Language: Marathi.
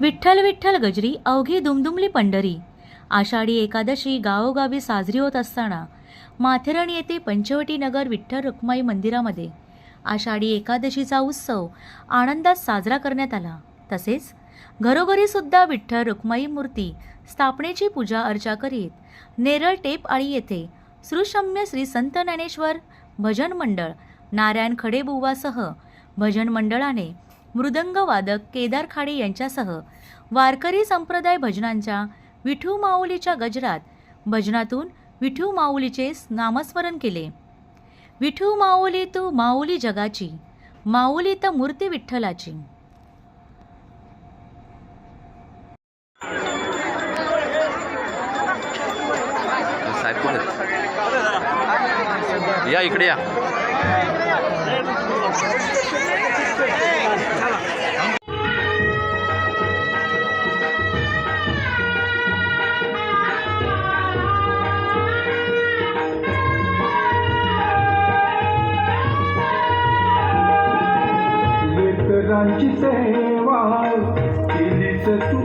विठ्ठल विठ्ठल गजरी अवघी दुमदुमली पंढरी. आषाढी एकादशी गावोगावी साजरी होत असताना माथेरान येथे पंचवटी नगर विठ्ठल रुक्माई मंदिरामध्ये आषाढी एकादशीचा उत्सव आनंदात साजरा करण्यात आला. तसेच घरोघरी सुद्धा विठ्ठल रुक्माई मूर्ती स्थापनेची पूजा अर्चा करीत नेरळ टेप आळी येथे सुशम्य श्री संत ज्ञानेश्वर भजन मंडळ नारायण खडेबुवासह भजन मंडळाने मृदंगवादक केदार खाडे यांच्यासह वारकरी संप्रदाय भजनांच्या विठू माऊलीच्या गजरात भजनातून विठू माऊलीचे नामस्मरण केले. विठू माऊली तू माऊली जगाची माऊली तर मूर्ती विठ्ठलाची. या इकडे या. लेकरांची सेवा केलीच तू